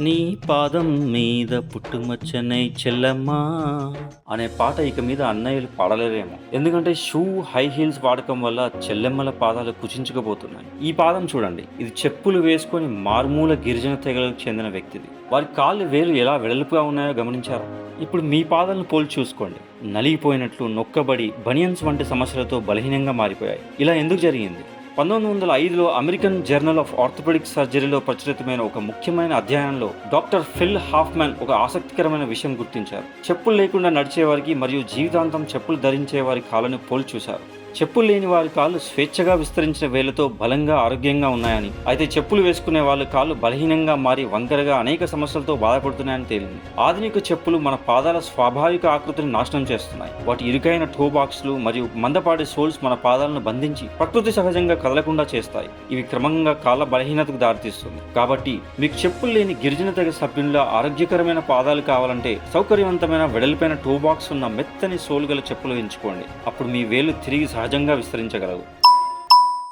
నీ పాదం మీద పుట్టుమచ్చనై చెల్లమ్మా అనే పాట ఇక మీద అన్నయ్యలు పాడలేరేమో. ఎందుకంటే షూ హై హీల్స్ వాడకం వల్ల చెల్లెమ్మల పాదాలు కుచించుకుపోతున్నాయి. ఈ పాదం చూడండి. ఇది చెప్పులు వేసుకొని మార్మూల గిరిజన తెగలకు చెందిన వ్యక్తిది. వారి కాళ్ళు వేలు ఎలా వెడల్పుగా ఉన్నాయో గమనించారా? ఇప్పుడు మీ పాదాలను పోల్చి చూసుకోండి. నలిగిపోయినట్లు నొక్కబడి బనియన్స్ వంటి సమస్యలతో బలహీనంగా మారిపోయాయి. ఇలా ఎందుకు జరిగింది? పంతొమ్మిది వందల ఐదులో అమెరికన్ జర్నల్ ఆఫ్ ఆర్థోపెడిక్ సర్జరీలో ప్రచురితమైన ఒక ముఖ్యమైన అధ్యయనంలో డాక్టర్ ఫిల్ హాఫ్మన్ ఒక ఆసక్తికరమైన విషయం గుర్తించారు. చెప్పులు లేకుండా నడిచేవారికి మరియు జీవితాంతం చెప్పులు ధరించే వారి కాళ్ళను పోల్చూశారు చెప్పులు లేని వారి కాళ్ళు స్వేచ్ఛగా విస్తరించిన వేలతో బలంగా ఆరోగ్యంగా ఉన్నాయని. అయితే చెప్పులు వేసుకునే వాళ్ళ కాళ్ళు బలహీనంగా మారి వంకరగా అనేక సమస్యలతో బాధపడుతున్నాయని తేలింది. ఆధునిక చెప్పులు మన పాదాల స్వాభావిక ఆకృతిని నాశనం చేస్తున్నాయి. వాటి ఇరుకైన టో బాక్స్లు మరియు మందపాటి సోల్స్ మన పాదాలను బంధించి ప్రకృతి సహజంగా కదలకుండా చేస్తాయి. ఇవి క్రమంగా కాళ్ళ బలహీనతకు దారితీస్తుంది. కాబట్టి మీకు చెప్పులు లేని గిరిజన తెగ సభ్యుల ఆరోగ్యకరమైన పాదాలు కావాలంటే సౌకర్యవంతమైన వెడల్పైన టో బాక్స్ ఉన్న మెత్తని సోల్ గల చెప్పులు ఎంచుకోండి. అప్పుడు మీ వేలు తిరిగి సహజంగా విస్తరించగలవు.